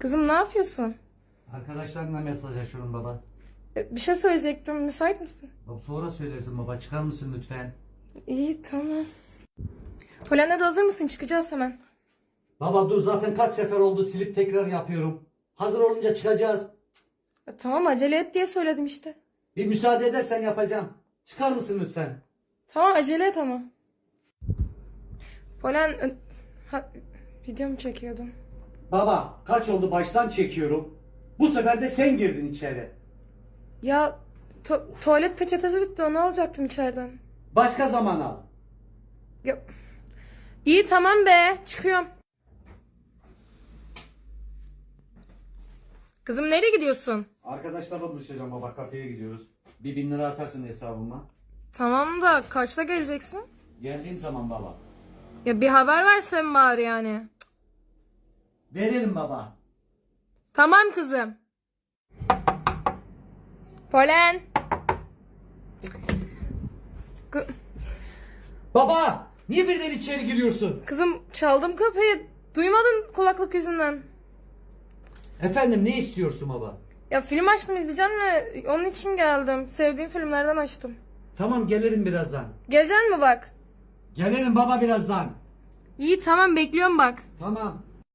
Kızım ne yapıyorsun? Arkadaşlarına mesajlaşıyorum baba. E, Bir şey söyleyecektim. Müsait misin? Baba sonra söylersin baba. Çıkar mısın lütfen? İyi tamam. De hazır mısın? Çıkacağız hemen. Baba dur zaten kaç sefer oldu silip tekrar yapıyorum. Hazır olunca çıkacağız. E, tamam acele et diye söyledim işte. Bir müsaade edersen yapacağım. Çıkar mısın lütfen? Tamam acele et ama. Polen... e, Ha, video mu çekiyordum? Baba kaç oldu baştan çekiyorum. Bu sefer de sen girdin içeri. Ya tu- tuvalet peçetesi bitti. Onu alacaktım içeriden. Başka zaman al. Ya, iyi tamam be. Çıkıyorum. Kızım nereye gidiyorsun? Arkadaşlarla buluşacağım baba kafeye gidiyoruz. Bir bin lira atarsın hesabıma. Tamam da kaçta geleceksin? Geldiğim zaman baba. Ya bir haber versen bari yani. Veririm baba. Tamam kızım. Polen. Kı- Baba! Niye birden içeri giriyorsun? Kızım çaldım kapıyı. Duymadın kulaklık yüzünden. Efendim ne istiyorsun baba? Ya film açtım izleyeceğim mi? Onun için geldim. Sevdiğim filmlerden açtım. Tamam gelirim birazdan. Geleceksin mi bak? Gelirim baba birazdan. İyi tamam bekliyorum bak. Tamam.